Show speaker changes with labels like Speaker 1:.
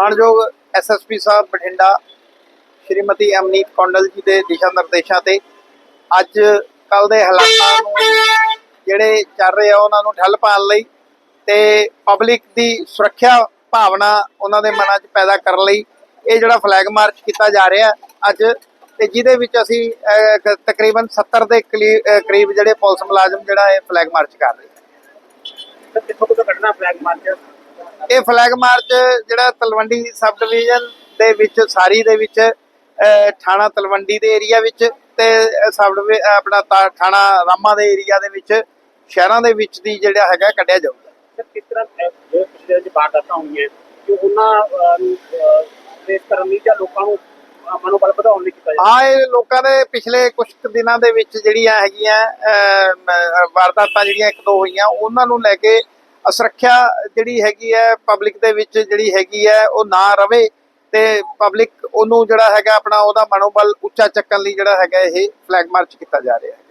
Speaker 1: ਮਾਨਯੋਗ ਐਸਐਸਪੀ ਸਾਹਿਬ ਬਠਿੰਡਾ, ਸ਼੍ਰੀਮਤੀ ਅਮਨੀਤ ਕੌਂਡਲ ਜੀ ਦੇ ਦਿਸ਼ਾ ਨਿਰਦੇਸ਼ਾਂ ਤੇ ਅੱਜ ਕੱਲ ਦੇ ਹਾਲਾਤਾਂ ਨੂੰ ਜਿਹੜੇ ਚੱਲ ਰਹੇ ਆ, ਉਹਨਾਂ ਨੂੰ ਠੱਲ ਪਾਉਣ ਲਈ ਤੇ ਪਬਲਿਕ ਦੀ ਸੁਰੱਖਿਆ ਭਾਵਨਾ ਉਹਨਾਂ ਦੇ ਮਨਾਂ 'ਚ ਪੈਦਾ ਕਰਨ ਲਈ ਇਹ ਜਿਹੜਾ ਫਲੈਗ ਮਾਰਚ ਕੀਤਾ ਜਾ ਰਿਹਾ ਅੱਜ ਤੇ ਜਿਹਦੇ ਵਿੱਚ ਅਸੀਂ ਤਕਰੀਬਨ 70 ਦੇ ਕਲੀ- ਕਰੀਬ ਜਿਹੜੇ ਪੁਲਿਸ ਮੁਲਾਜ਼ਮ ਜਿਹੜਾ ਇਹ ਫਲੈਗ ਮਾਰਚ ਕਰ ਰਹੇ
Speaker 2: ਕਿੱਥੋਂ ਕਿੱਥੋਂ ਕੱਢਣਾ ਫਲੈਗ ਮਾਰਚ
Speaker 1: ਇਹ ਫਲੈਗ ਮਾਰਚ ਜਿਹੜਾ ਤਲਵੰਡੀ ਸਬ ਡਿਵੀਜ਼ਨ ਦੇ ਵਿੱਚ ਸਾਰੀ ਦੇ ਵਿੱਚ ਥਾਣਾ ਤਲਵੰਡੀ ਦੇ ਏਰੀਆ ਵਿੱਚ ਤੇ ਸਬ ਆਪਣਾ ਥਾਣਾ ਰਾਮਾ ਦੇ ਏਰੀਆ ਦੇ ਵਿੱਚ ਸ਼ਹਿਰਾਂ ਦੇ ਵਿੱਚ ਦੀ ਜਿਹੜਾ ਹੈਗਾ ਕੱਢਿਆ ਜਾਊਗਾ।
Speaker 2: ਸਰ ਕਿਸ ਤਰ੍ਹਾਂ ਜਿਹੜੇ ਪਿਛਲੇ 'ਚ ਵਾਰਦਾਤਾਂ ਹੋਈਆਂ ਕਿ ਉਹਨਾਂ ਫੇਸ ਕਰਨ ਲਈ ਜਾਂ ਲੋਕਾਂ ਨੂੰ ਮਨੋਬਲ ਵਧਾਉਣ ਲਈ ਕੀਤਾ ਜਾਂਦਾ
Speaker 1: ਹਾਂ ਇਹ ਲੋਕਾਂ ਦੇ ਪਿਛਲੇ ਕੁਝ ਦਿਨਾਂ ਦੇ ਵਿੱਚ ਜਿਹੜੀਆਂ ਹੈਗੀਆਂ ਵਾਰਦਾਤਾਂ ਜਿਹੜੀਆਂ ਇੱਕ ਦੋ ਹੋਈਆਂ ਉਹਨਾਂ ਨੂੰ ਲੈ ਕੇ ਅਸੁਰੱਖਿਆ ਜਿਹੜੀ ਹੈਗੀ ਹੈ ਪਬਲਿਕ ਦੇ ਵਿੱਚ ਜਿਹੜੀ ਹੈਗੀ ਹੈ, ਉਹ ਨਾ ਰਵੇ ਤੇ ਪਬਲਿਕ ਉਹਨੂੰ ਜਿਹੜਾ ਹੈਗਾ ਆਪਣਾ ਉਹਦਾ ਮਨੋਬਲ ਉੱਚਾ ਚੱਕਣ ਲਈ ਜਿਹੜਾ ਹੈਗਾ ਇਹ ਫਲੈਗ ਮਾਰਚ ਕੀਤਾ ਜਾ ਰਿਹਾ ਹੈ।